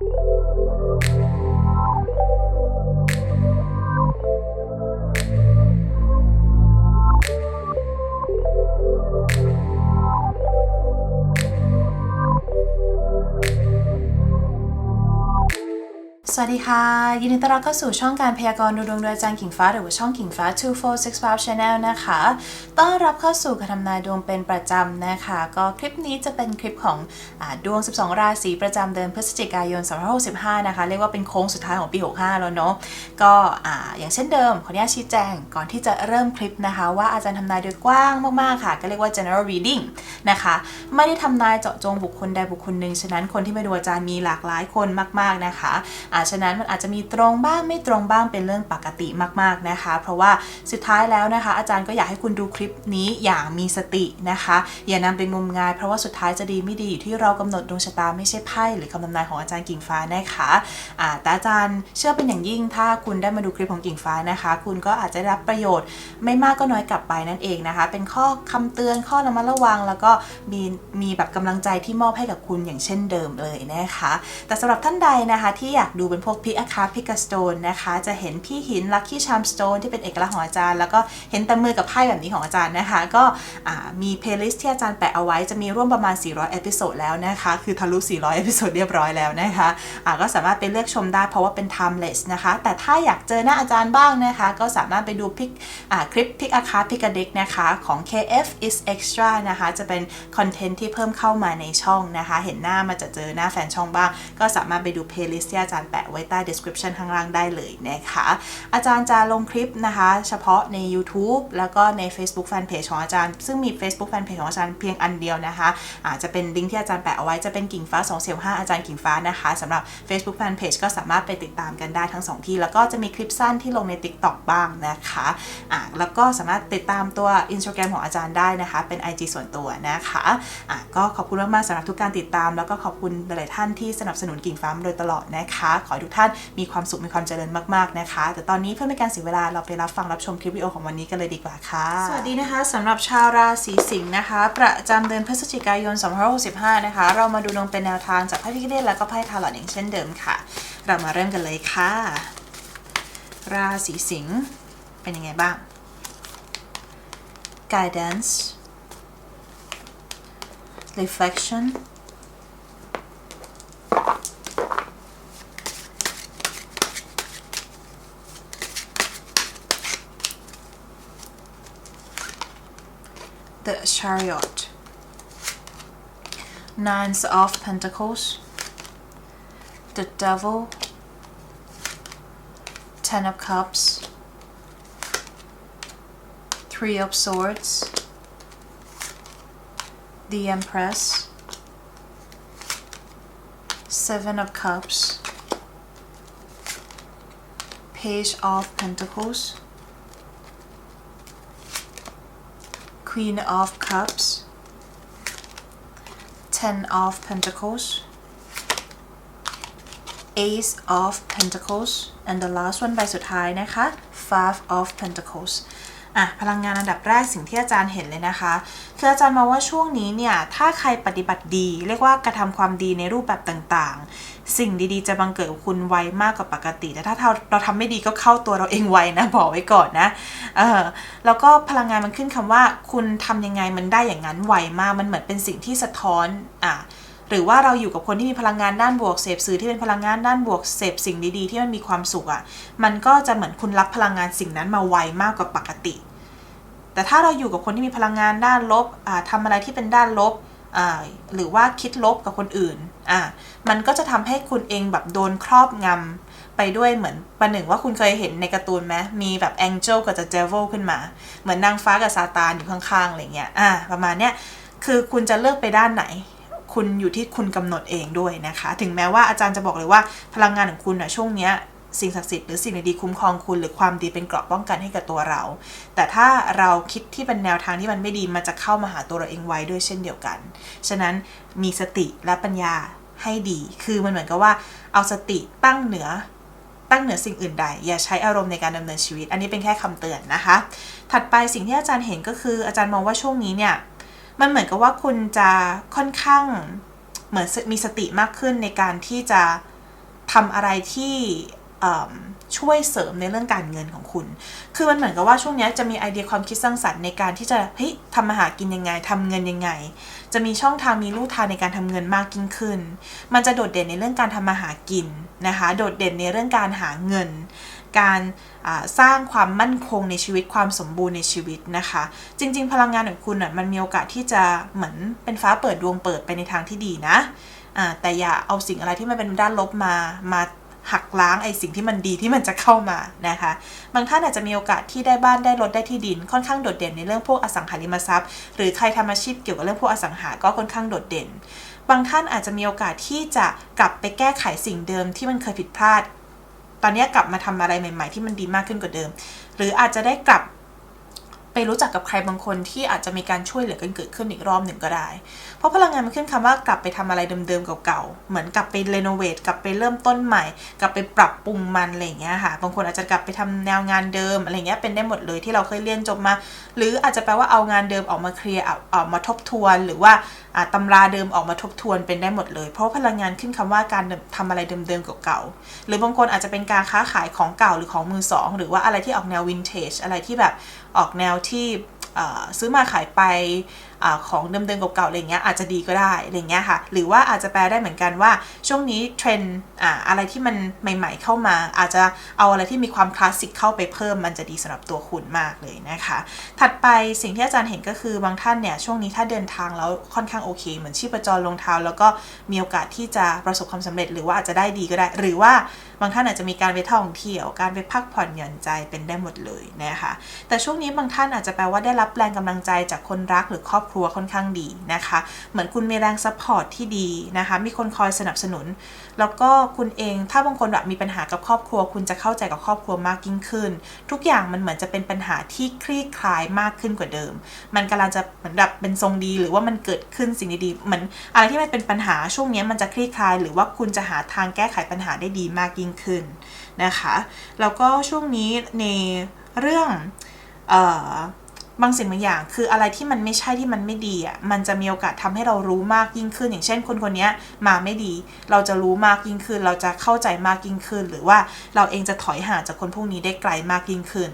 you สวัสดีค่ะ ยินดีต้อนรับเข้าสู่ช่องการพยากรณ์ดูดวงโดยอาจารย์กิ่งฟ้า หรือว่าช่องกิ่งฟ้า 2465 Channel นะคะ ต้อนรับเข้าสู่การทำนายดวงเป็นประจำนะคะ ก็คลิปนี้จะเป็นคลิปของอดวง 12 ราศีประจำเดือนพฤศจิกายน 2565 นะคะ เรียกว่าเป็นโค้งสุดท้ายของปี 65 แล้วเนาะก็ออย่างเช่นเดิมขออนุญาตชี้แจงก่อนที่จะเริ่มคลิปนะคะ ว่าอาจารย์ทำนายโดยกว้างมากๆค่ะ ก็เรียกว่า general reading นะคะไม่ได้ทำนายเจาะจงบุคคลใดบุคคลหนึ่งฉะนั้นคนที่มาดูอาจารย์มีหลากหลายคนมาก ๆนะคะอาฉะนั้นมันอาจจะมีตรงบ้างไม่ตรงบ้างเป็นเรื่องปกติมากๆนะคะ เพราะว่าสุดท้ายแล้วนะคะ อาจารย์ก็อยากให้คุณดูคลิปนี้อย่างมีสตินะคะ อย่านำไปงมงาย เพราะว่าสุดท้ายจะดีไม่ดีอยู่ที่เรากำหนดดวงชะตาไม่ใช่ไพ่หรือคำทำนายของอาจารย์กิ่งฟ้านะคะอาแต่อาจารย์เชื่อเป็นอย่างยิ่งถ้าคุณได้มาดูคลิปของกิ่งฟ้านะคะ คุณก็อาจจะได้รับประโยชน์ไม่มากก็น้อยกลับไปนั่นเองนะคะ เป็นข้อคำเตือนข้อระมัดระวัง แล้วก็มีมีแบบกำลังใจที่มอบให้กับคุณอย่างเช่นเดิมเลยนะคะ แต่สำหรับท่านใดนะคะที่อยากดูเป็นพวกพิกอาคาพิกาสโตนนะคะ จะเห็นพี่หินลัคกี้ชามสโตนที่เป็นเอกลักษณ์ของอาจารย์ แล้วก็เห็นแต่มือกับไพ่แบบนี้ของอาจารย์นะคะ ก็มีเพลย์ลิสต์ที่อาจารย์แปะเอาไว้จะมีร่วมประมาณ 400เอพิโซดแล้วนะคะ คือทะลุ 400เอพิโซดเรียบร้อยแล้วนะคะอ่าก็สามารถไปเลือกชมได้เพราะว่าเป็น timeless นะคะ แต่ถ้าอยากเจอหน้าอาจารย์บ้างนะคะ ก็สามารถไปดูพิกคลิปพิกอาคาพิกาเด็กนะคะของ KF is extra นะคะ จะเป็นคอนเทนต์ที่เพิ่มเข้ามาในช่องนะคะ เห็นหน้ามาจะเจอหน้าแฟนช่องบ้าง ก็สามารถไปดูเพลย์ลิสต์ที่อาจารย์แปะไว้ใต้ description ข้างล่างได้เลยนะคะ อาจารย์จะลงคลิปนะคะ เฉพาะใน YouTube แล้วก็ใน Facebook Fanpage ของอาจารย์ ซึ่งมี Facebook Fanpage ของอาจารย์เพียงอันเดียวนะคะอาจจะเป็นลิงก์ที่อาจารย์แปะเอาไว้จะเป็นกิ่งฟ้า2เสียว5อาจารย์กิ่งฟ้านะคะสำหรับ Facebook Fanpage ก็สามารถไปติดตามกันได้ทั้ง 2 ที่ แล้วก็จะมีคลิปสั้นที่ลงใน TikTok บ้างนะคะอะแล้วก็สามารถติดตามตัว Instagram ของอาจารย์ได้นะคะ เป็น IG ส่วนตัวนะคะอะก็ขอบคุณมากๆสำหรับทุกการติดตาม แล้วก็ขอบคุณหลายๆท่านที่สนับสนุนกิ่งฟ้ามาโดยตลอดนะคะขอให้ทุกท่านมีความสุขมีความเจริญมากๆนะคะ แต่ตอนนี้เพื่อไม่การเสียเวลาเราไปรับฟังรับชมคลิปวิดีโอของวันนี้กันเลยดีกว่าค่ะ สวัสดีนะคะสำหรับชาวราศีสิงห์นะคะ ประจำเดือนพฤศจิกายน2565นะคะ เรามาดูดวงเป็นแนวทางจากไพ่พิฆเนตและก็ไพ่ทาร์ลอตอย่างเช่นเดิมค่ะ เรามาเริ่มกันเลยค่ะ ราศีสิงห์เป็นยังไงบ้าง guidance reflection the chariot. Nines of pentacles. The devil. Ten of cups. Three of swords. The empress. Seven of cups. Page of pentacles Queen of Cups, Ten of Pentacles, Ace of Pentacles and the last one ใบสุดท้ายนะคะ Five of Pentacles อะพลังงานอันดับแรกสิ่งที่อาจารย์เห็นเลยนะคะคืออาจารย์มองว่าช่วงนี้เนี่ยถ้าใครปฏิบัติดี เรียกว่ากระทำความดีในรูปแบบต่างๆ สิ่งดีๆ จะบังเกิดคุณไวมากกว่าปกติ แต่ถ้าเราเราทำไม่ดีก็เข้าตัวเราเองไวนะบอกไว้ก่อนนะเออแล้วก็พลังงานมันขึ้นคำว่า คุณทำยังไงมันได้อย่างนั้นไวมากมันเหมือนเป็นสิ่งที่สะท้อนอะ หรือว่าเราอยู่กับคนที่มีพลังงานด้านบวกเสพสื่อที่เป็นพลังงานด้านบวกเสพสิ่งดีๆ ที่มันมีความสุขอะ่ะ มันก็จะเหมือนคุณรับพลังงานสิ่งนั้นมาไวมากกว่าปกติ แต่ถ้าเราอยู่กับคนที่มีพลังงานด้านลบอ่าทำอะไรที่เป็นด้านลบหรือว่าคิดลบกับคนอื่นอ่ามันก็จะทำให้คุณเองแบบโดนครอบงำไปด้วยเหมือนประหนึ่งว่าคุณเคยเห็นในการ์ตูนไหมมีแบบแองเจิลกับเดวิลขึ้นมา เหมือนนางฟ้ากับซาตานอยู่ข้างๆอะไรเงี้ยอ่าประมาณเนี้ยคือคุณจะเลือกไปด้านไหน คุณอยู่ที่คุณกำหนดเองด้วยนะคะ ถึงแม้ว่าอาจารย์จะบอกเลยว่าพลังงานของคุณอะช่วงเนี้ยสิ่งศักดิ์สิทธิ์หรือสิ่งดีคุ้มครองคุณหรือความดีเป็นเกราะป้องกันให้กับตัวเรา แต่ถ้าเราคิดที่เป็นแนวทางที่มันไม่ดีมันจะเข้ามาหาตัวเราเองไว้ด้วยเช่นเดียวกัน ฉะนั้นมีสติและปัญญาให้ดี คือมันเหมือนกับว่าเอาสติตั้งเหนือตั้งเหนือสิ่งอื่นใด อย่าใช้อารมณ์ในการดำเนินชีวิต อันนี้เป็นแค่คำเตือนนะคะ ถัดไปสิ่งที่อาจารย์เห็นก็คืออาจารย์มองว่าช่วงนี้เนี่ย มันเหมือนกับว่าคุณจะค่อนข้างเหมือนมีสติมากขึ้นในการที่จะทำอะไรที่ช่วยเสริมในเรื่องการเงินของคุณ คือมันเหมือนกับว่าช่วงนี้จะมีไอเดียความคิดสร้างสรรค์ในการที่จะเฮ้ยทำมาหากินยังไงทำเงินยังไง จะมีช่องทางมีลู่ทางในการทำเงินมากยิ่งขึ้น มันจะโดดเด่นในเรื่องการทำมาหากินนะคะ โดดเด่นในเรื่องการหาเงิน การสร้างความมั่นคงในชีวิตความสมบูรณ์ในชีวิตนะคะ จริง ๆ พลังงานของคุณอะมันมีโอกาสที่จะเหมือนเป็นฟ้าเปิดดวงเปิดไปในทางที่ดีนะแต่อย่าเอาสิ่งอะไรที่มันเป็นด้านลบมามาหักล้างไอ้สิ่งที่มันดีที่มันจะเข้ามานะคะ บางท่านอาจจะมีโอกาสที่ได้บ้านได้รถได้ที่ดิน ค่อนข้างโดดเด่นในเรื่องพวกอสังหาริมทรัพย์ หรือใครทำอาชีพเกี่ยวกับเรื่องพวกอสังหาก็ค่อนข้างโดดเด่น บางท่านอาจจะมีโอกาสที่จะกลับไปแก้ไขสิ่งเดิมที่มันเคยผิดพลาด ตอนนี้กลับมาทำอะไรใหม่ ๆ ที่มันดีมากขึ้นกว่าเดิม หรืออาจจะได้กลับไปรู้จักกับใครบางคนที่อาจจะมีการช่วยเหลือกันเกิดขึ้นอีกรอบหนึ่งก็ได้ ราะพลังงานมันขึ้นคำว่ากลับไปทำอะไรเดิมๆเก่าๆ เหมือนกลับไปรีโนเวทกลับไปเริ่มต้นใหม่ กลับไปปรับปรุงมันอะไรเงี้ยค่ะ บางคนอาจจะกลับไปทำแนวงานเดิมอะไรเงี้ยเป็นได้หมดเลยที่เราเคยเรียนจบมา หรืออาจจะแปลว่าเอางานเดิมออกมาเคลียร์ออกมาทบทวน หรือว่าอ่าตำราเดิมออกมาทบทวนเป็นได้หมดเลย เพราะพลังงานขึ้นคำว่าการทำอะไรเดิมๆเก่าๆ หรือบางคนอาจจะเป็นการค้าขายของเก่าหรือของมือสองหรือว่าอะไรที่ออกแนววินเทจอะไรที่แบบออกแนวที่ซื้อมาขายไป อของเดิมๆเก่าๆอะไรเงี้ยอาจจะดีก็ได้อะไรเงี้ยค่ะ หรือว่าอาจจะแปลได้เหมือนกันว่าช่วงนี้เทรนด์อะไรที่มันใหม่ ๆ เข้ามา อาจจะเอาอะไรที่มีความคลาสสิกเข้าไปเพิ่มมันจะดีสำหรับตัวคุณมากเลยนะคะ ถัดไปสิ่งที่อาจารย์เห็นก็คือบางท่านเนี่ยช่วงนี้ถ้าเดินทางแล้วค่อนข้างโอเคเหมือนชีพจรลงเท้า แล้วก็มีโอกาสที่จะประสบความสำเร็จ หรือว่าอาจจะได้ดีก็ได้ หรือว่าบางท่านอาจจะมีการไปท่องเที่ยว การไปพักผ่อนหย่อนใจเป็นได้หมดเลยนะคะ แต่ช่วงนี้บางท่านอาจจะแปลว่าได้รับแรงกำลังใจจากคนรักหรือครอบครัวค่อนข้างดีนะคะ เหมือนคุณมีแรงซัพพอร์ตที่ดีนะคะ มีคนคอยสนับสนุน แล้วก็คุณเองถ้าบางคนแบบมีปัญหากับครอบครัว คุณจะเข้าใจกับครอบครัวมากยิ่งขึ้น ทุกอย่างมันเหมือนจะเป็นปัญหาที่คลี่คลายมากขึ้นกว่าเดิม มันกำลังจะเหมือนแบบเป็นทรงดีหรือว่ามันเกิดขึ้นสิ่งดีๆเหมือนอะไรที่มันเป็นปัญหาช่วงนี้มันจะคลี่คลาย หรือว่าคุณจะหาทางแก้ไขปัญหาได้ดีมากยิ่งขึ้นนะคะ แล้วก็ช่วงนี้ในเรื่องออบางสิ่งบางอย่าง คืออะไรที่มันไม่ใช่ที่มันไม่ดีอะมันจะมีโอกาสทำให้เรารู้มากยิ่งขึ้น อย่างเช่น คนคนนี้มาไม่ดี เราจะรู้มากยิ่งขึ้น เราจะเข้าใจมากยิ่งขึ้น หรือว่าเราเองจะถอยห่างจากคนพวกนี้ได้ไกลมากยิ่งขึ้น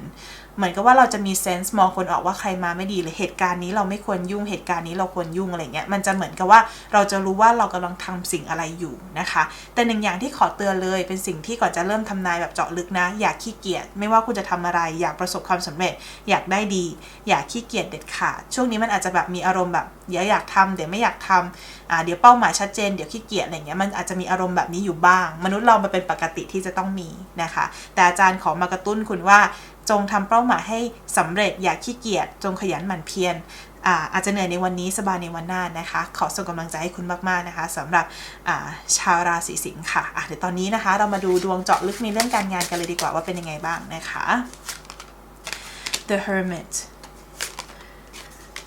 เหมือนกับว่าเราจะมีเซนส์มองคนออกว่าใครมาไม่ดีหรือเหตุการณ์นี้เราไม่ควรยุ่งเหตุการณ์นี้เราควรยุ่งอะไรเงี้ยมันจะเหมือนกับว่าเราจะรู้ว่าเรากำลังทำสิ่งอะไรอยู่นะคะ แต่หนึ่งอย่างที่ขอเตือนเลยเป็นสิ่งที่ก่อนจะเริ่มทำนายแบบเจาะลึกนะ อย่าขี้เกียจไม่ว่าคุณจะทำอะไร อยากประสบความสำเร็จ อยากได้ดี อย่าขี้เกียจเด็ดขาดช่วงนี้มันอาจจะแบบมีอารมณ์แบบเดี๋ยวอยากทำเดี๋ยวไม่อยากทำอ่าเดี๋ยวเป้าหมายชัดเจนเดี๋ยวขี้เกียจอะไรเงี้ยมันอาจจะมีอารมณ์แบบนี้อยู่บ้าง มนุษย์เรามันเป็นปกติที่จะต้องมีนะคะ แต่อาจารย์ขอมากระตุ้นคุณว่า จงทำเป้าหมายให้สำเร็จอย่าขี้เกียจจงขยันหมั่นเพียรอาจจะเหนื่อยในวันนี้สบายในวันหน้านะคะ ขอส่งกำลังใจให้คุณมากๆนะคะสำหรับชาวราศีสิงค์ค่ะะเดี๋ยวตอนนี้นะคะ เรามาดูดวงเจาะลึกในเรื่องการงานกันเลยดีกว่าว่าเป็นยังไงบ้างนะคะ The Hermit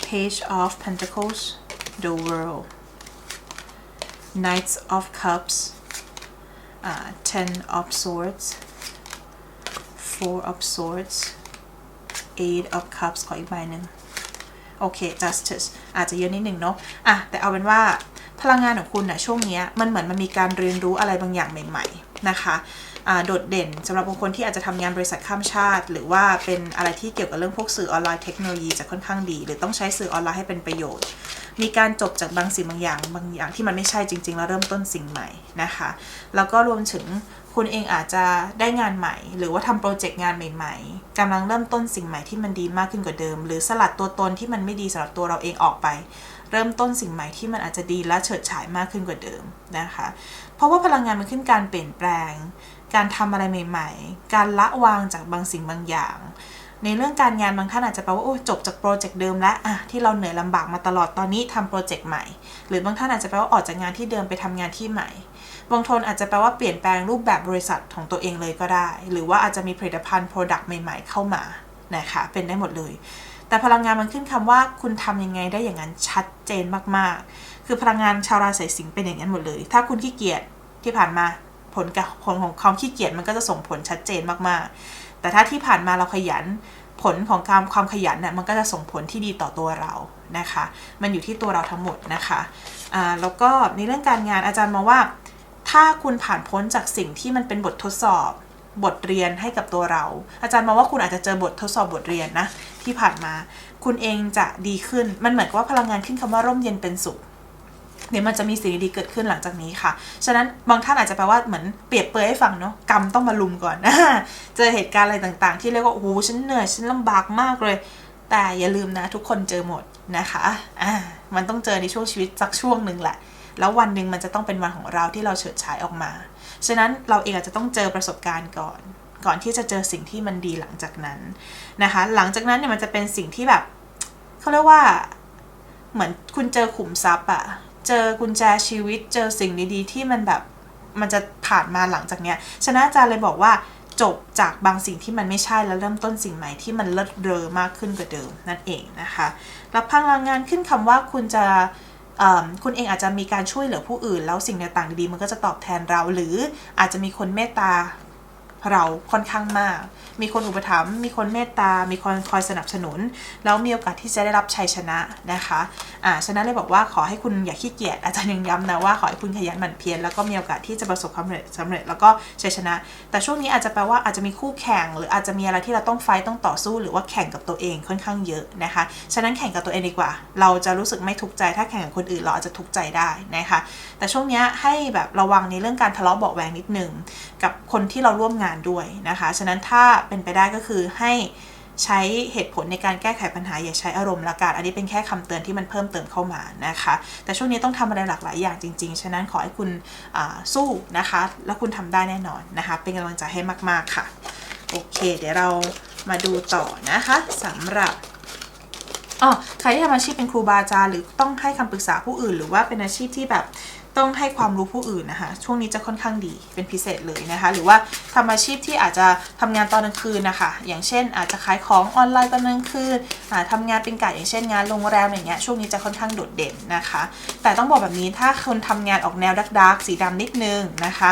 Page of Pentacles The World Knights of Cups uh, Ten of Swords Four of Swords Eight of Cups ขออีกใบหนึ่งโอเค Justice อาจจะเยอะนิดหนึ่งเนาะอะแต่เอาเป็นว่าพลังงานของคุณนะช่วงนี้มันเหมือนมันมีการเรียนรู้อะไรบางอย่างใหม่ ๆ นะคะโดดเด่นสำหรับบางคนที่อาจจะทำงานบริษัทข้ามชาติ หรือว่าเป็นอะไรที่เกี่ยวกับเรื่องพวกสื่อออนไลน์เทคโนโลยีจะค่อนข้างดี หรือต้องใช้สื่อออนไลน์ให้เป็นประโยชน์ มีการจบจากบางสิ่งบางอย่าง บางอย่างที่มันไม่ใช่จริง ๆ แล้วเริ่มต้นสิ่งใหม่นะคะ แล้วก็รวมถึง คุณเองอาจจะได้งานใหม่ หรือว่าทำโปรเจกต์งานใหม่ๆกำลังเริ่มต้นสิ่งใหม่ที่มันดีมากขึ้นกว่าเดิม หรือสลัดตัวตนที่มันไม่ดีสำหรับตัวเราเองออกไป เริ่มต้นสิ่งใหม่ที่มันอาจจะดีและเฉิดฉายมากขึ้นกว่าเดิมนะคะ เพราะว่าพลังงานมันขึ้นการเปลี่ยนแปลง การทำอะไรใหม่ ๆ การละวางจากบางสิ่งบางอย่างในเรื่องการงานบางท่านอาจจะแปลว่าโอ้จบจากโปรเจกต์เดิมแล้วอะที่เราเหนื่อยลำบากมาตลอดตอนนี้ทำโปรเจกต์ใหม่ หรือบางท่านอาจจะแปลว่าออกจากงานที่เดิมไปทำงานที่ใหม่ บางทนอาจจะแปลว่าเปลี่ยนแปลงรูปแบบบริษัทของตัวเองเลยก็ได้ หรือว่าอาจจะมีผลิตภัณฑ์ Product ใหม่ๆ เข้ามานะคะเป็นได้หมดเลย แต่พลังงานมันขึ้นคำว่าคุณทำยังไงได้อย่างนั้นชัดเจนมากๆ คือพลังงานชาวราศีสิงห์เป็นอย่างนั้นหมดเลย ถ้าคุณขี้เกียจที่ผ่านมาผลกับผลของความขี้เกียจมันก็จะส่งผลชัดเจนมากๆ แต่ถ้าที่ผ่านมาเราขยันผลของการความขยันเนี่ยมันก็จะส่งผลที่ดีต่อตัวเรานะคะ มันอยู่ที่ตัวเราทั้งหมดนะคะอ่าแล้วก็ในเรื่องการงานอาจารย์มองว่า ถ้าคุณผ่านพ้นจากสิ่งที่มันเป็นบททดสอบบทเรียนให้กับตัวเรา อาจารย์มองว่าคุณอาจจะเจอบททดสอบบทเรียนนะ ที่ผ่านมา คุณเองจะดีขึ้นมันเหมือนกับว่าพลังงานขึ้นคำว่าร่มเย็นเป็นสุขเดี๋ยวมันจะมีสิ่งดีๆเกิดขึ้นหลังจากนี้ค่ะ ฉะนั้นบางท่านอาจจะแปลว่าเหมือนเปรียบเปรยให้ฟังเนาะกรรมต้องมาลุมก่อนเจอเหตุการณ์อะไรต่างๆ ที่เรียกว่าโอ้โหฉันเหนื่อยฉันลำบากมากเลย แต่อย่าลืมนะ ทุกคนเจอหมดนะคะอ่ามันต้องเจอในช่วงชีวิตสักช่วงหนึ่งแหละ แล้ววันหนึ่งมันจะต้องเป็นวันของเราที่เราเฉิดฉายออกมา ฉะนั้นเราเองอาจจะต้องเจอประสบการณ์ก่อน ก่อนที่จะเจอสิ่งที่มันดีหลังจากนั้นนะคะ หลังจากนั้นเนี่ยมันจะเป็นสิ่งที่แบบเขาเรียกว่าเหมือนคุณเจอขุมทรัพย์อะเจอกุญแจชีวิต เจอสิ่งดีๆ ที่มันแบบมันจะผ่านมาหลังจากเนี้ยฉะนั้นอาจารย์เลยบอกว่าจบจากบางสิ่งที่มันไม่ใช่แล้วเริ่มต้นสิ่งใหม่ที่มันเลิศเรอมากขึ้นกว่าเดิมนั่นเองนะคะ รับพลังงานขึ้นคำว่าคุณจะ คุณเองอาจจะมีการช่วยเหลือผู้อื่น แล้วสิ่งต่างๆดีๆมันก็จะตอบแทนเรา หรืออาจจะมีคนเมตตาเราค่อนข้างมากมีคนอุปถัมภ์มีคนเมตตา มีคนคอยสนับสนุน แล้วมีโอกาสที่จะได้รับชัยชนะนะคะอ่าฉะนั้นเลยบอกว่าขอให้คุณอย่าขี้เกียจอาจารย์ยังย้ำนะว่าขอให้คุณขยันหมั่นเพียรแล้วก็มีโอกาสที่จะประสบความสำเร็จสำเร็จแล้วก็ชัยชนะ แต่ช่วงนี้อาจจะแปลว่าอาจจะมีคู่แข่ง หรืออาจจะมีอะไรที่เราต้องไฟต์ต้องต่อสู้ หรือว่าแข่งกับตัวเองค่อนข้างเยอะนะคะฉะนั้นแข่งกับตัวเองดีกว่า เราจะรู้สึกไม่ทุกข์ใจ ถ้าแข่งกับคนอื่นเราอาจจะทุกข์ใจได้นะคะแต่ช่วงนี้ให้แบบระวังในเรื่องการทะเลาะเบาแวงนิดนึงกับคนที่เราร่วมงานด้วยนะคะ ฉะนั้นถ้าเป็นไปได้ก็คือให้ใช้เหตุผลในการแก้ไขปัญหาอย่าใช้อารมณ์ละกันอันนี้เป็นแค่คำเตือนที่มันเพิ่มเติมเข้ามานะคะ แต่ช่วงนี้ต้องทำอะไรหลากหลายอย่างจริงๆ ฉะนั้นขอให้คุณสู้นะคะ แล้วคุณทำได้แน่นอนนะคะ เป็นกำลังใจให้มากๆค่ะ โอเค เดี๋ยวเรามาดูต่อนะคะสำหรับ อ๋อใครที่ทำอาชีพเป็นครูบาอาจารย์หรือต้องให้คำปรึกษาผู้อื่น หรือว่าเป็นอาชีพที่แบบต้องให้ความรู้ผู้อื่นนะคะ ช่วงนี้จะค่อนข้างดีเป็นพิเศษเลยนะคะ หรือว่าทำอาชีพที่อาจจะทำงานตอนกลางคืนนะคะ อย่างเช่น อาจจะขายของออนไลน์ตอนกลางคืนทำงานเป็นกะอย่างเช่นงานโรงแรมอย่างเงี้ย ช่วงนี้จะค่อนข้างโดดเด่นนะคะ แต่ต้องบอกแบบนี้ถ้าคนทำงานออกแนวดักดักสีดำนิดนึงนะคะ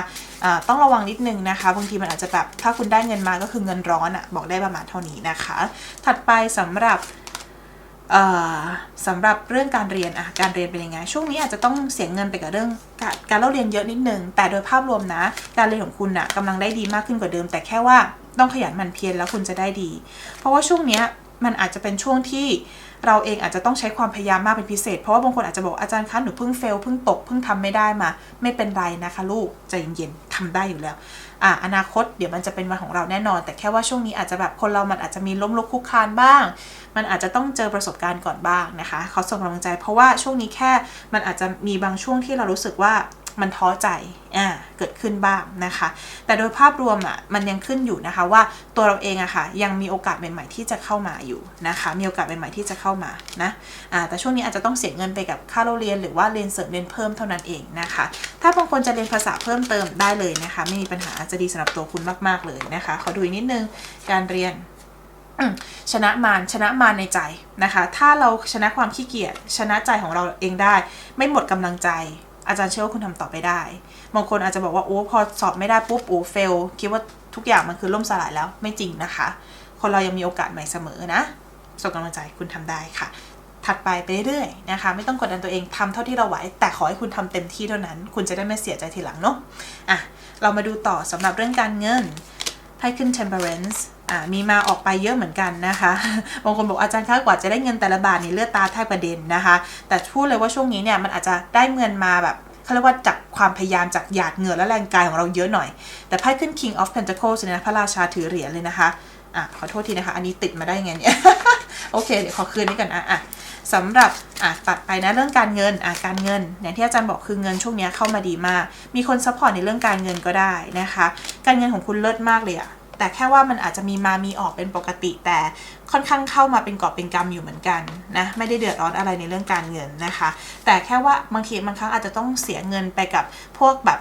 ต้องระวังนิดนึงนะคะ บางทีมันอาจจะแบบถ้าคุณได้เงินมาก็คือเงินร้อนอะบอกได้ประมาณเท่านี้นะคะ ถัดไปสำหรับ สำหรับเรื่องการเรียนอะการเรียนเป็นยังไง ช่วงนี้อาจจะต้องเสียเงินไปกับเรื่องการการเล่าเรียนเยอะนิดนึง แต่โดยภาพรวมนะ การเรียนของคุณอะกำลังได้ดีมากขึ้นกว่าเดิม แต่แค่ว่าต้องขยันหมั่นเพียรแล้วคุณจะได้ดี เพราะว่าช่วงนี้มันอาจจะเป็นช่วงที่เราเองอาจจะต้องใช้ความพยายามมากเป็นพิเศษ เพราะว่าบางคนอาจจะบอกอาจารย์คะหนูเพิ่งเฟลเพิ่งตกเพิ่งทำไม่ได้มา ไม่เป็นไรนะคะ ลูกใจเย็นๆทำได้อยู่แล้ว อะอนาคตเดี๋ยวมันจะเป็นวันของเราแน่นอน แต่แค่ว่าช่วงนี้อาจจะแบบคนเรามันอาจจะมีล้มลุกคุกคานบ้าง มันอาจจะต้องเจอประสบการณ์ก่อนบ้างนะคะ เขาส่งกำลังใจเพราะว่าช่วงนี้แค่มันอาจจะมีบางช่วงที่เรารู้สึกว่า มันท้อใจอ่าเกิดขึ้นบ้างนะคะ แต่โดยภาพรวมอะมันยังขึ้นอยู่นะคะว่าตัวเราเองอะคะ่ะยังมีโอกาสใหม่ๆที่จะเข้ามาอยู่นะคะ มีโอกาสใหม่ๆที่จะเข้ามานะอ่าแต่ช่วงนี้อาจจะต้องเสียเงินไปกับค่าเรียนหรือว่าเรียนเสริมเรียนเพิ่มเท่านั้นเองนะคะ ถ้าบางคนจะเรียนภาษาเพิ่มเติมได้เลยนะคะไม่มีปัญหาจะดีสำหรับตัวคุณมากๆเลยนะคะขอดูอีกนิดนึงการเรียนชนะมารชนะมารในใจนะคะ ถ้าเราชนะความขี้เกียจชนะใจของเราเองได้ ไม่หมดกำลังใจ อาจารย์เชื่อว่าคุณทำต่อไปได้ บางคนอาจจะบอกว่าโอ้พอสอบไม่ได้ปุ๊บโอ้เฟลคิดว่าทุกอย่างมันคือล่มสลายแล้วไม่จริงนะคะ คนเรายังมีโอกาสใหม่เสมอนะส่งกำลังใจคุณทำได้ค่ะ ถัดไปไปเรื่อยๆนะคะ ไม่ต้องกดดันตัวเองทำเท่าที่เราไหว แต่ขอให้คุณทำเต็มที่เท่านั้น คุณจะได้ไม่เสียใจทีหลังเนาะอะเรามาดูต่อสำหรับเรื่องการเงินให้ขึ้น temperance อ่ามีมาออกไปเยอะเหมือนกันนะคะบางคนบอกอาจารย์คะกว่าจะได้เงินแต่ละบาทนี่เลือดตาแทบประเด็นนะคะ แต่พูดเลยว่าช่วงนี้เนี่ยมันอาจจะได้เงินมาแบบเขาเรียกว่าจากความพยายามจากหยาดเหงื่อและแรงกายของเราเยอะหน่อย แต่ไพ่ขึ้น King of Pentacles เนี่ยนะพระราชาถือเหรียญเลยนะคะอะขอโทษทีนะคะ อันนี้ติดมาได้ไงเนี่ยโอเคเดี๋ยวขอคืนนี้ก่อนอะอะสำหรับอะตัดไปนะเรื่องการเงินอะการเงินอย่างที่อาจารย์บอกคือเงินช่วงนี้เข้ามาดีมาก มีคนซัพพอร์ตในเรื่องการเงินก็ได้นะคะ การเงินของคุณเลิศมากเลยอะ แต่แค่ว่ามันอาจจะมีมามีออกเป็นปกติ แต่ค่อนข้างเข้ามาเป็นกอบเป็นกำอยู่เหมือนกันนะไม่ได้เดือดร้อนอะไรในเรื่องการเงินนะคะ แต่แค่ว่าบางทีบางครั้งอาจจะต้องเสียเงินไปกับพวกแบบ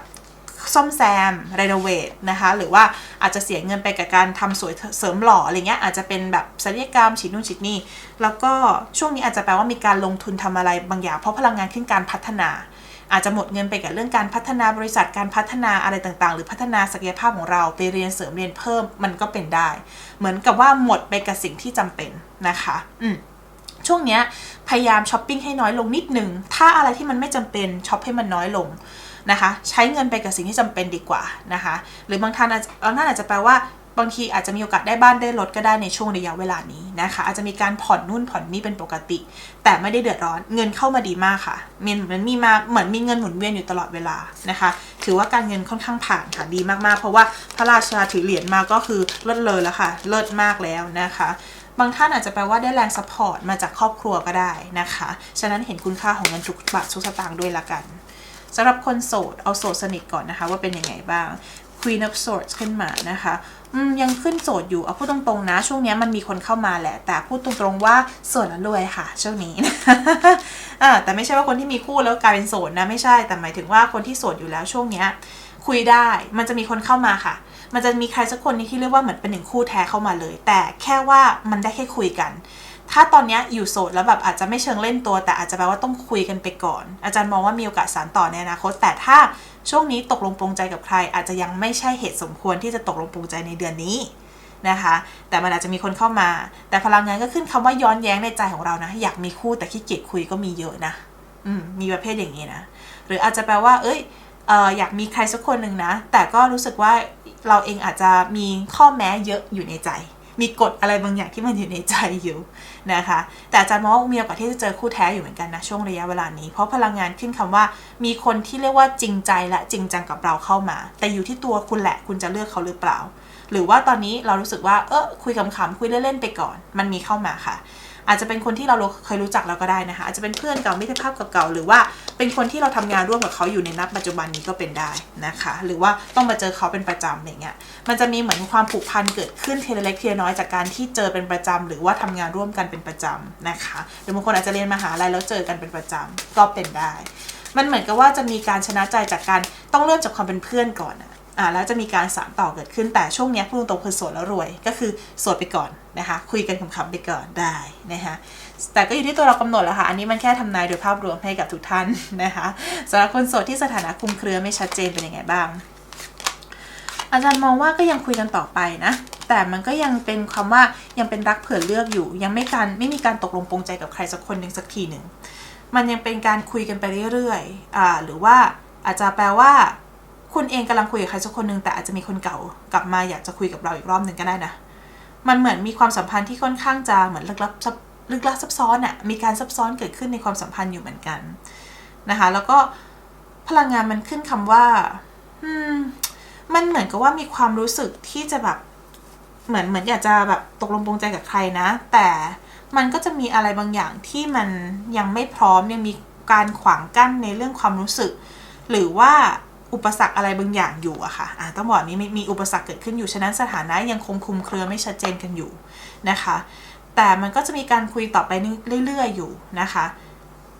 ซ่อมแซมรีโนเวทนะคะ หรือว่าอาจจะเสียเงินไปกับการทำสวยเสริมหล่ออะไรเงี้ยอาจจะเป็นแบบศัลยกรรมฉีดนู่นฉีดนี่ แล้วก็ช่วงนี้อาจจะแปลว่ามีการลงทุนทำอะไรบางอย่าง เพราะพลังงานขึ้นการพัฒนา อาจจะหมดเงินไปกับเรื่องการพัฒนาบริษัทการพัฒนาอะไรต่างๆ หรือพัฒนาศักยภาพของเราไปเรียนเสริมเรียนเพิ่มมันก็เป็นได้ เหมือนกับว่าหมดไปกับสิ่งที่จำเป็นนะคะอืมช่วงนี้พยายามช้อปปิ้งให้น้อยลงนิดนึง ถ้าอะไรที่มันไม่จำเป็นช้อปให้มันน้อยลงนะคะ ใช้เงินไปกับสิ่งที่จำเป็นดีกว่านะคะ หรือบางท่านอาจบางท่านอาจจะแปลว่า บางทีอาจจะมีโอกาสได้บ้านได้รถก็ได้ในช่วงระยะเวลานี้นะคะ อาจจะมีการผ่อนนู่นผ่อนนี่เป็นปกติ แต่ไม่ได้เดือดร้อนเงินเข้ามาดีมากค่ะเหมือนเหมือนมีมาเหมือนมีเงินหมุนเวียนอยู่ตลอดเวลานะคะ ถือว่าการเงินค่อนข้างผ่านค่ะดีมากๆ เพราะว่าพระราชาถือเหรียญมาก็คือเลิศเลยแล้วค่ะ เลิศมากแล้วนะคะบางท่านอาจจะแปลว่าได้แรงสปอร์ตมาจากครอบครัวก็ได้นะคะ ฉะนั้นเห็นคุณค่าของเงินทุกบาททุกสตางค์ด้วยละกันสำหรับคนโสดเอาโสดสนิทก่อนนะคะ ว่าเป็นยังไงบ้าง Queen of Swords ขึ้นมานะคะ ยังขึ้นโสดอยู่เอาพูดตรงๆนะ ช่วงนี้มันมีคนเข้ามาแหละ แต่พูดตรงๆว่าโสดแล้วรวยค่ะ ช่วงนี้อ่าแต่ไม่ใช่ว่าคนที่มีคู่แล้วกลายเป็นโสดนะไม่ใช่แต่หมายถึงว่าคนที่โสดอยู่แล้วช่วงนี้คุยได้มันจะมีคนเข้ามาค่ะ มันจะมีใครสักคนที่เรียกว่าเหมือนเป็นหนึ่งคู่แท้เข้ามาเลย แต่แค่ว่ามันได้แค่คุยกัน ถ้าตอนนี้อยู่โสดแล้วแบบอาจจะไม่เชิงเล่นตัว แต่อาจจะแปลว่าต้องคุยกันไปก่อน อาจารย์มองว่ามีโอกาสสานต่อในอนาคตแต่ถ้า ช่วงนี้ตกลงปรงใจกับใคร อาจจะยังไม่ใช่เหตุสมควรที่จะตกลงปรงใจในเดือนนี้นะคะ แต่มันอาจจะมีคนเข้ามา แต่พลังงานก็ขึ้นคำว่าย้อนแย้งในใจของเรานะ อยากมีคู่แต่ขี้เกียจคุยก็มีเยอะนะ อืม มีประเภทอย่างนี้นะ หรืออาจจะแปลว่า เอ้ยเอออยากมีใครสักคนหนึ่งนะ แต่ก็รู้สึกว่าเราเองอาจจะมีข้อแม้เยอะอยู่ในใจ มีกฎอะไรบางอย่างที่มันอยู่ในใจอยู่นะคะ แต่อาจารย์มองว่ามีโอกาสที่จะเจอคู่แท้อยู่เหมือนกันนะช่วงระยะเวลานี้ เพราะพลังงานขึ้นคำว่า มีคนที่เรียกว่าจริงใจและจริงจังกับเราเข้ามา แต่อยู่ที่ตัวคุณแหละคุณจะเลือกเขาหรือเปล่า หรือว่าตอนนี้เรารู้สึกว่าเออคุยขำๆคุยเล่นๆไปก่อน มันมีเข้ามาค่ะ อาจจะเป็นคนที่เราเคยรู้จักแล้วก็ได้นะคะ อาจจะเป็นเพื่อนเก่ามิตรภาพเก่าๆหรือว่าเป็นคนที่เราทำงานร่วมกับเขาอยู่ในนับปัจจุบันนี้ก็เป็นได้นะคะ หรือว่าต้องมาเจอเขาเป็นประจำอย่างเงี้ยมันจะมีเหมือนความผูกพันเกิดขึ้นเทีลเล็กเทีละน้อยจากการที่เจอเป็นประจำหรือว่าทำงานร่วมกันเป็นประจำนะคะหรือบางคนอาจจะเรียนมหาลัยแล้วเจอกันเป็นประจำก็เป็นได้ มันเหมือนกับว่าจะมีการชนะใจจากการต้องเริ่มจากความเป็นเพื่อนก่อนอะ อ่าแล้วจะมีการสานต่อเกิดขึ้นแต่ช่วงนี้พูดตรงๆคือโสดแล้วรวย ก็คือโสดไปก่อนนะคะ คุยกันขำๆไปก่อนได้นะคะแต่ก็อยู่ที่ตัวเรากำหนดแหละค่ะ อันนี้มันแค่ทำนายโดยภาพรวมให้กับทุกท่านนะคะสำหรับคนโสดที่สถานะคุมเครือไม่ชัดเจนเป็นยังไงบ้าง อาจารย์มองว่าก็ยังคุยกันต่อไปนะ แต่มันก็ยังเป็นความว่ายังเป็นรักเผื่อเลือกอยู่ ยังไม่การไม่มีการตกลงปรงใจกับใครสักคนหนึ่งสักทีหนึ่งมันยังเป็นการคุยกันไปเรื่อยๆอ่าหรือว่าอาจจะแปลว่า คุณเองกำลังคุยกับใครสักคนหนึ่งแต่อาจจะมีคนเก่ากลับมาอยากจะคุยกับเราอีกรอบหนึ่งก็ได้นะ มันเหมือนมีความสัมพันธ์ที่ค่อนข้างจะเหมือนลึกลับซับลึกลับซับซ้อนอะมีการซับซ้อนเกิดขึ้นในความสัมพันธ์อยู่เหมือนกันนะคะ แล้วก็พลังงานมันขึ้นคำว่า อืม มันเหมือนกับว่ามีความรู้สึกที่จะแบบ เหมือนเหมือนอยากจะแบบตกลงปรงใจกับใครนะ แต่มันก็จะมีอะไรบางอย่างที่มันยังไม่พร้อมยังมีการขวางกั้นในเรื่องความรู้สึก หรือว่า อุปสรรคอะไรบางอย่างอยู่อะค่ะะต้องบอกนี้มีมีอุปสรรคเกิดขึ้นอยู่ ฉะนั้นสถานะยังคงคลุมเครือไม่ชัดเจนกันอยู่นะคะ แต่มันก็จะมีการคุยต่อไปเรื่อยๆอยู่นะคะ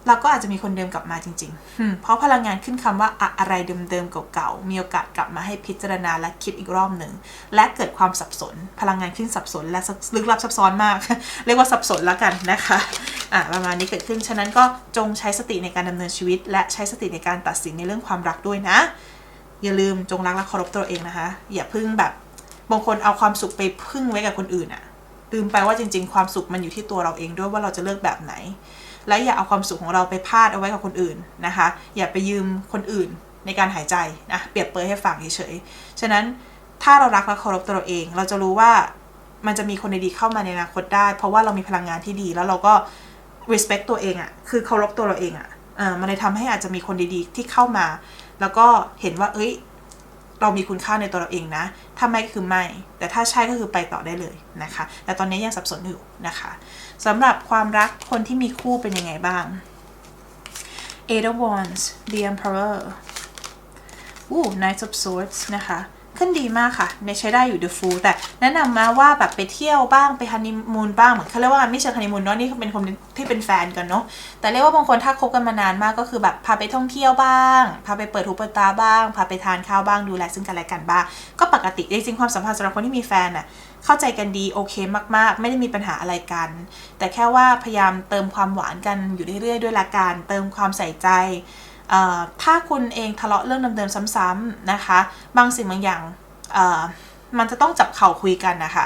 เราก็อาจจะมีคนเดิมกลับมาจริงๆอืมเพราะพลังงานขึ้นคำว่าอะอะไรเดิมๆเก่าๆ มีโอกาสกลับมาให้พิจารณาและคิดอีกรอบหนึ่ง และเกิดความสับสน พลังงานขึ้นสับสนและลึกลับซับซ้อนมาก เรียกว่าสับสนแล้วกันนะคะอะประมาณนี้เกิดขึ้น ฉะนั้นก็จงใช้สติในการดำเนินชีวิต และใช้สติในการตัดสินในเรื่องความรักด้วยนะ อย่าลืมจงรักและเคารพตัวเองนะคะ อย่าพึ่งแบบบางคนเอาความสุขไปพึ่งไว้กับคนอื่นอะลืมไปว่าจริง ๆ ความสุขมันอยู่ที่ตัวเราเองด้วยว่าเราจะเลือกแบบไหน และอย่าเอาความสุขของเราไปพาดเอาไว้กับคนอื่นนะคะ อย่าไปยืมคนอื่นในการหายใจนะเปรียบเปรยให้ฟังเฉยๆฉะนั้นถ้าเรารักและเคารพตัวเราเอง เราจะรู้ว่ามันจะมีคนดีๆเข้ามาในอนาคตได้ เพราะว่าเรามีพลังงานที่ดี แล้วเราก็ respect ตัวเองอะ่ะคือเคารพตัวเราเองอะ่ะเออมันเลยทำให้อาจจะมีคนดีๆที่เข้ามา แล้วก็เห็นว่า เอ้ย เรามีคุณค่าในตัวเราเองนะ ถ้าไม่ก็คือไม่ แต่ถ้าใช่ก็คือไปต่อได้เลยนะคะ แต่ตอนนี้ยังสับสนอยู่นะคะ สำหรับความรักคนที่มีคู่เป็นยังไงบ้าง Eight of Wands The Emperor อู้ Knight of Swords นะคะขึ้นดีมากค่ะในใช้ได้อยู่ The Fool แต่แนะนำมาว่าแบบไปเที่ยวบ้างไปฮันนีมูนบ้างเหมือนเขาเรียกว่าไม่เชิงฮันนีมูนเนาะนี่เป็นคนที่เป็นแฟนกันเนาะแต่เรียกว่าบางคนถ้าคบกันมานานมากก็คือแบบพาไปท่องเที่ยวบ้าง พาไปเปิดหูเปิดตาบ้าง พาไปทานข้าวบ้างดูแลซึ่งกันและกันบ้างก็ปกติจริงๆความสัมพันธ์สำหรับคนที่มีแฟนน่ะ เข้าใจกันดีโอเคมาก ๆ ไม่ได้มีปัญหาอะไรกัน แต่แค่ว่าพยายามเติมความหวานกันอยู่เรื่อยๆด้วยละกันเติมความใส่ใจถ้าคุณเองทะเลาะเรื่องเดิมๆซ้ำๆนะคะ บางสิ่งบางอย่างมันจะต้องจับเข่าคุยกันนะคะ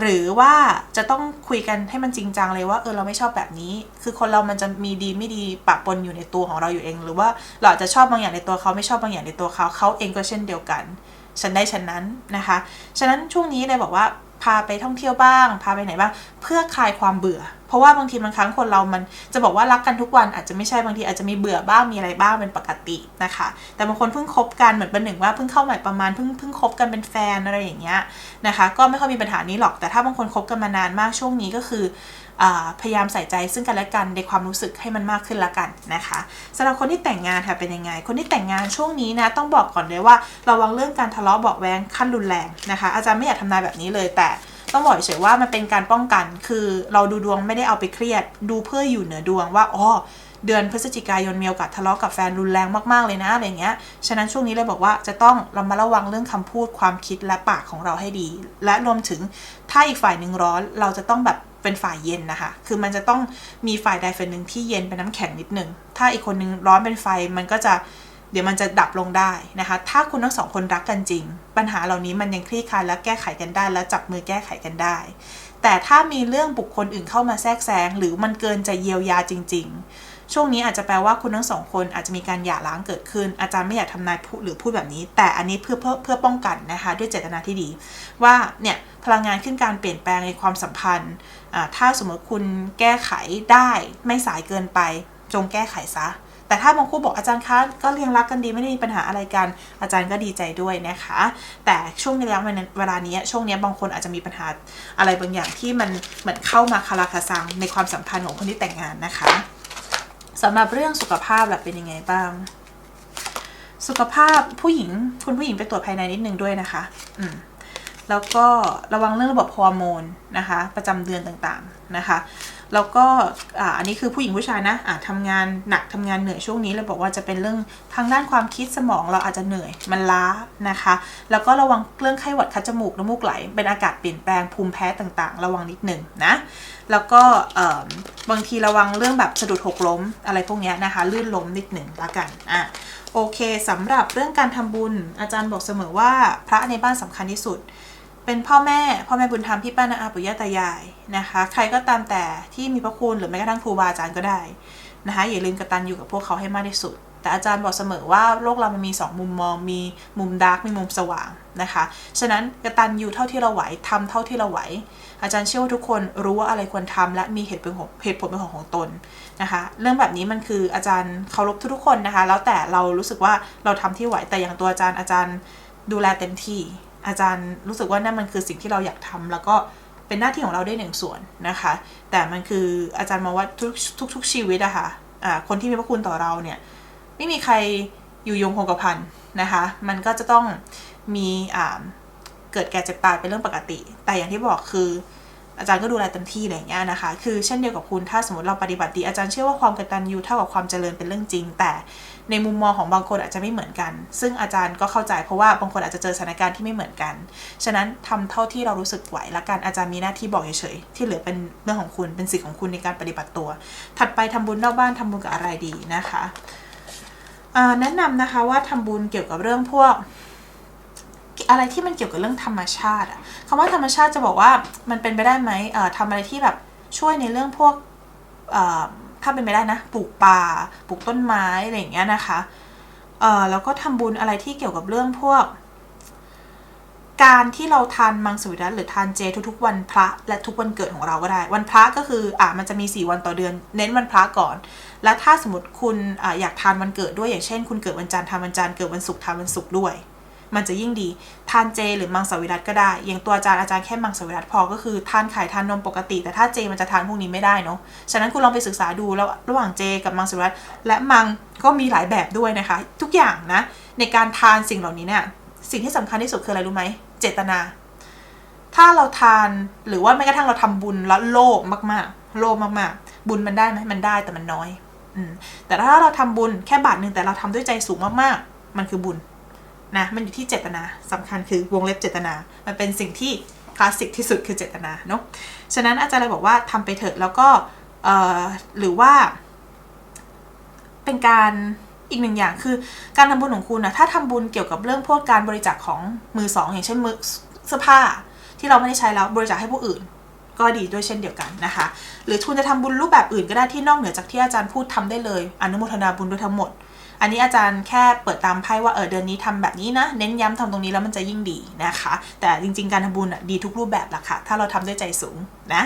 หรือว่าจะต้องคุยกันให้มันจริงจังเลยว่าเออเราไม่ชอบแบบนี้ คือคนเรามันจะมีดีไม่ดีปะปนอยู่ในตัวของเราอยู่เอง หรือว่าเราอาจจะชอบบางอย่างในตัวเขาไม่ชอบบางอย่างในตัวเขาเขาเองก็เช่นเดียวกัน ฉันได้ฉันนั้นนะคะ ฉะนั้นช่วงนี้เลยบอกว่า พาไปท่องเที่ยวบ้าง พาไปไหนบ้าง เพื่อคลายความเบื่อ เพราะว่าบางทีบางครั้งคนเรามันจะบอกว่ารักกันทุกวันอาจจะไม่ใช่บางทีอาจจะมีเบื่อบ้างมีอะไรบ้างเป็นปกตินะคะ แต่บางคนเพิ่งคบกันเหมือนเป็นหนึ่งว่าเพิ่งเข้าใหม่ประมาณเพิ่งเพิ่งคบกันเป็นแฟนอะไรอย่างเงี้ยนะคะ ก็ไม่ค่อยมีปัญหานี้หรอกแต่ถ้าบางคนคบกันมานานมากช่วงนี้ก็คือ พยายามใส่ใจซึ่งกันและกันในความรู้สึกให้มันมากขึ้นละกันนะคะสำหรับคนที่แต่งงานค่ะเป็นยังไง คนที่แต่งงานช่วงนี้นะต้องบอกก่อนเลยว่าระวังเรื่องการทะเลาะเบาแวงขั้นรุนแรงนะคะ อาจารย์ไม่อยากทำนายแบบนี้เลยแต่ต้องบอกเฉยว่ามันเป็นการป้องกันคือเราดูดวงไม่ได้เอาไปเครียด ดูเพื่ออยู่เหนือดวงว่าอ๋อเดือนพฤศจิกายนมีโอกาสทะเลาะกับแฟนรุนแรงมากๆเลยนะอะไรเงี้ย ฉะนั้นช่วงนี้เลยบอกว่าจะต้องเรามาระวังเรื่องคำพูดความคิดและปากของเราให้ดี และรวมถึงถ้าอีกฝ่ายหนึ่งร้อน เราจะต้องแบบ เป็นฝ่ายเย็นนะคะ คือมันจะต้องมีฝ่ายใดฝ่ายหนึ่งที่เย็นเป็นน้ำแข็งนิดนึง ถ้าอีกคนนึงร้อนเป็นไฟมันก็จะเดี๋ยวมันจะดับลงได้นะคะ ถ้าคุณทั้งสองคนรักกันจริง ปัญหาเหล่านี้มันยังคลี่คลายและแก้ไขกันได้ และจับมือแก้ไขกันได้ แต่ถ้ามีเรื่องบุคคลอื่นเข้ามาแทรกแซงหรือมันเกินจะเยียวยาจริง ๆ ช่วงนี้อาจจะแปลว่าคุณทั้งสองคนอาจจะมีการหย่าร้างเกิดขึ้น อาจารย์ไม่อยากทำนายพูดหรือพูดแบบนี้ แต่อันนี้เพื่อเพื่อเพื่อป้องกันนะคะ ด้วยเจตนาที่ดี ว่าเนี่ย พลังงานขึ้นการเปลี่ยนแปลงในความสัมพันธ์ ถ้าสมมติคุณแก้ไขได้ไม่สายเกินไป จงแก้ไขซะ แต่ถ้าบางคู่บอกอาจารย์คะก็เลี้ยงรักกันดีไม่ได้มีปัญหาอะไรกัน อาจารย์ก็ดีใจด้วยนะคะ แต่ช่วงนี้แล้วมันเวลานี้ช่วงนี้บางคนอาจจะมีปัญหาอะไรบางอย่างที่มันเหมือนเข้ามาคาราคาซังในความสัมพันธ์ของคนที่แต่งงานนะคะสำหรับเรื่องสุขภาพล่ะเป็นยังไงบ้างสุขภาพผู้หญิงคุณผู้หญิงไปตรวจภายในนิดนึงด้วยนะคะ อืม แล้วก็ระวังเรื่องระบบฮอร์โมนนะคะ ประจำเดือนต่างๆนะคะ แล้วก็อ,อันนี้คือผู้หญิงผู้ชายนะอ่าทำงานหนักทำงานเหนื่อยช่วงนี้เราบอกว่าจะเป็นเรื่องทางด้านความคิดสมองเราอาจจะเหนื่อยมันล้านะคะ แล้วก็ระวังเรื่องไข้หวัดคัดจมูกน้ำมูกไหล เป็นอากาศเปลี่ยนแปลงภูมิแพ้ต่างๆ ระวังนิดหนึ่งนะ แล้วก็บางทีระวังเรื่องแบบสะดุดหกล้มอะไรพวกนี้นะคะ ลื่นล้มนิดหนึ่งละกันอะโอเคสำหรับเรื่องการทำบุญอาจารย์บอกเสมอว่าพระในบ้านสำคัญที่สุด เป็นพ่อแม่พ่อแม่บุญธรรมพี่ป้านาอาปุยาตายายนะคะ ใครก็ตามแต่ที่มีพระคุณหรือแม้กระทั่งครูบาอาจารย์ก็ได้นะคะอย่าลืมกระตันอยู่กับพวกเขาให้มากที่สุด แต่อาจารย์บอกเสมอว่าโลกเรามันมีสองมุมมองมีมุมดาร์กมีมุมสว่างนะคะฉะนั้นกระตันอยู่เท่าที่เราไหวทำเท่าที่เราไหว อาจารย์เชื่อว่าทุกคนรู้ว่าอะไรควรทำและมีเหตุเป็นของเหตุผลเป็นของของตนนะคะเรื่องแบบนี้มันคืออาจารย์เคารพทุกๆคนนะคะ แล้วแต่เรารู้สึกว่าเราทำที่ไหวแต่อย่างตัวอาจารย์อาจารย์ดูแลเต็มที่ อาจารย์รู้สึกว่านั่นมันคือสิ่งที่เราอยากทำแล้วก็เป็นหน้าที่ของเราได้หนึ่งส่วนนะคะ แต่มันคืออาจารย์มองว่าทุกทุกชีวิตอะคะ่ะคนที่มีพระคุณต่อเราเนี่ยไม่มีใครอยู่ยงคงกระพันนะคะ มันก็จะต้องมีเกิดแก่เจ็บตายเป็นเรื่องปกติ แต่อย่างที่บอกคือ อาจารย์ก็ดูแลเต็มที่อะไรอย่างเงี้ยนะคะ คือเช่นเดียวกับคุณถ้าสมมติเราปฏิบัติดีอาจารย์เชื่อว่าความกตัญญูเท่ากับความเจริญเป็นเรื่องจริง แต่ในมุมมองของบางคนอาจจะไม่เหมือนกัน ซึ่งอาจารย์ก็เข้าใจเพราะว่าบางคนอาจจะเจอสถานการณ์ที่ไม่เหมือนกัน ฉะนั้นทำเท่าที่เรารู้สึกไหวละกันอาจารย์มีหน้าที่บอกเฉยๆที่เหลือเป็นเรื่องของคุณเป็นสิทธิ์ของคุณในการปฏิบัติตัว ถัดไปทำบุญนอกบ้านทำบุญกับอะไรดีนะคะแนะนำนะคะว่าทำบุญเกี่ยวกับเรื่องพวก อะไรที่มันเกี่ยวกับเรื่องธรรมชาติอะคำว่าธรรมชาติจะบอกว่ามันเป็นไปได้ไหมเอ่อทำอะไรที่แบบช่วยในเรื่องพวกเอ่อถ้าเป็นไปได้นะปลูกป่าปลูกต้นไม้อะไรอย่างเงี้ยนะคะเอ่อแล้วก็ทำบุญอะไรที่เกี่ยวกับเรื่องพวก การที่เราทานมังสวิรัตหรือทานเจทุกๆ วันพระและทุกวันเกิดของเราก็ได้ วันพระก็คืออ่ามันจะมี 4 วันต่อเดือน เน้นวันพระก่อน และถ้าสมมติคุณออยากทานวันเกิดด้วยอย่างเช่น คุณเกิดวันจันทร์ทานวันจันทร์เกิดวันศุกร์ทานวันศุกร์ด้วย มันจะยิ่งดีทานเจ หรือมังสวิรัตก็ได้ อย่างตัวอาจารย์อาจารย์แค่มังสวิรัตพอก็คือทานไข่ทานนมปกติ แต่ถ้าเจมันจะทานพวกนี้ไม่ได้เนาะฉะนั้นคุณลองไปศึกษาดูแล้วระหว่างเจ กับมังสวิรัตและมังก็มีหลายแบบด้วยนะคะ ทุกอย่างนะ ในการทานสิ่งเหล่านี้เนี่ยสิ่งที่สำคัญที่สุดคืออะไรรู้ไหมเจตนา ถ้าเราทานหรือว่าแม้กระทั่งเราทำบุญแล้วโลภมากๆ โลภมากๆ บุญมันได้ไหมมันได้แต่มันน้อยอืมแต่ถ้าเราทำบุญแค่บาทหนึ่งแต่เราทำด้วยใจสูงมากๆ มันคือบุญ นะมันอยู่ที่เจตนาสำคัญคือวงเล็บเจตนา มันเป็นสิ่งที่คลาสสิกที่สุดคือเจตนาเนาะฉะนั้นอาจารย์เลยบอกว่าทำไปเถอะแล้วก็หรือว่า เป็นการอีกหนึ่งอย่างคือการทำบุญของคุณนะถ้าทำบุญเกี่ยวกับเรื่องพวกการบริจาคของมือสองอย่างเช่นมือเสื้อผ้าที่เราไม่ได้ใช้แล้วบริจาคให้ผู้อื่น ก็ดีด้วยเช่นเดียวกันนะคะ หรือทุนจะทำบุญรูปแบบอื่นก็ได้ที่นอกเหนือจากที่อาจารย์พูดทำได้เลย อนุโมทนาบุญด้วยทั้งหมด อันนี้อาจารย์แค่เปิดตามไพ่ว่าเออเดือนนี้ทำแบบนี้นะ เน้นย้ำทำตรงนี้แล้วมันจะยิ่งดีนะคะ แต่จริง ๆ การทำบุญดีทุกรูปแบบละค่ะ ถ้าเราทำด้วยใจสูงนะ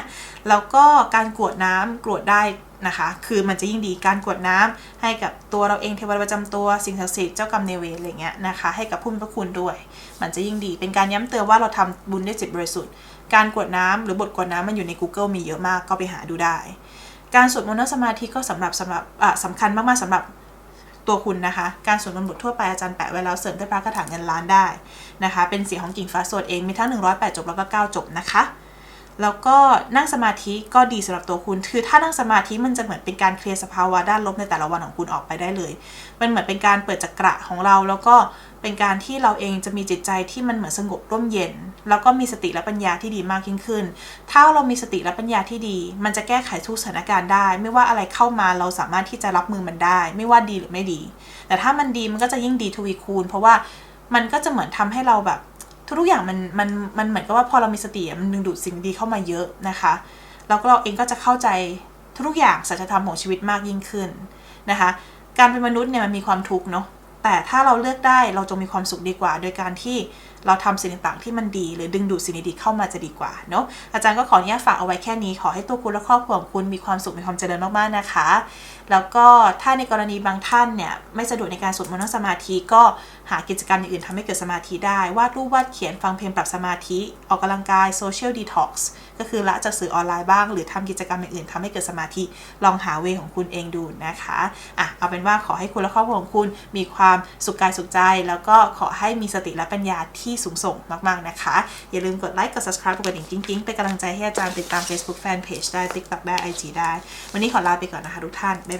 แล้วก็การกรวดน้ำกรวดได้นะคะ คือมันจะยิ่งดีการกวดน้ำให้กับตัวเราเองเทวดาประจำตัวสิ่งศักดิ์สิทธิ์เจ้ากรรมนเวรอะไรเงี้ยนะคะ ให้กับผู้มีพระคุณด้วย มันจะยิ่งดี เป็นการย้ำเตือนว่าเราทำบุญด้วยจิตบริสุทธิ์ การกวดน้ำหรือบทกวดน้ำมันอยู่ใน Google มีเยอะมากก็ไปหาดูได้ การสวดมนต์สมาธิก็สำหรับสำหรับอะสำคัญมากๆสำหรับ ตัวคุณนะคะ การสวดมนต์บททั่วไปอาจารย์แปะไว้แล้วเสริมด้วยพระคาถาเงินล้านได้นะคะ เป็นเสียงของกิ่งฟ้าสวดเองมีทั้ง 108 จบแล้วก็ 9 จบนะคะ แล้วก็นั่งสมาธิก็ดีสำหรับตัวคุณ คือถ้านั่งสมาธิมันจะเหมือนเป็นการเคลียร์สภาวะด้านลบในแต่ละวันของคุณออกไปได้เลย มันเหมือนเป็นการเปิดจักระของเรา แล้วก็เป็นการที่เราเองจะมีจิตใจที่มันเหมือนสงบร่มเย็น แล้วก็มีสติและปัญญาที่ดีมากยิ่งขึ้น ถ้าเรามีสติและปัญญาที่ดี มันจะแก้ไขทุกสถานการณ์ได้ ไม่ว่าอะไรเข้ามาเราสามารถที่จะรับมือมันได้ ไม่ว่าดีหรือไม่ดี แต่ถ้ามันดีมันก็จะยิ่งดีทวีคูณ เพราะว่ามันก็จะเหมือนทำให้เราแบบ ทุกๆอย่างมันมันมันเหมือนกับว่าพอเรามีสติมันดึงดูดสิ่งดีเข้ามาเยอะนะคะ แล้วก็เราเองก็จะเข้าใจทุกๆอย่างสัจธรรมของชีวิตมากยิ่งขึ้นนะคะ การเป็นมนุษย์เนี่ยมันมีความทุกข์เนาะแต่ถ้าเราเลือกได้เราจงมีความสุขดีกว่า โดยการที่เราทำสิ่งต่างๆที่มันดี หรือดึงดูดสิ่งดีๆเข้ามาจะดีกว่าเนาะอาจารย์ก็ขออนุญาตฝากเอาไว้แค่นี้ขอให้ตัวคุณและครอบครัวของคุณมีความสุขมีความเจริญมากๆนะคะ แล้วก็ถ้าในกรณีบางท่านเนี่ยไม่สะดวกในการสวดมนต์นั่งสมาธิก็หากิจกรรมอย่างอื่นทำให้เกิดสมาธิได้ วาดรูปวาดเขียนฟังเพลงปรับสมาธิ ออกกำลังกายโซเชียลดีท็อกซ์ก็คือละจากสื่อออนไลน์บ้าง หรือทำกิจกรรมอย่างอื่นทำให้เกิดสมาธิ ลองหาเวของคุณเองดูนะคะอะเอาเป็นว่าขอให้คุณและครอบครัวของคุณมีความสุขกายสุขใจ แล้วก็ขอให้มีสติและปัญญาที่สูงส่งมากๆนะคะ อย่าลืมกดไลค์กด subscribe กดกระดิ่งกิ๊งๆเป็นกำลังใจให้อาจารย์ติดตาม Facebook Fanpage ได้ TikTok ได้ IG ได้ วันนี้ขอลาไปก่อนนะคะทุกท่านบ๊าย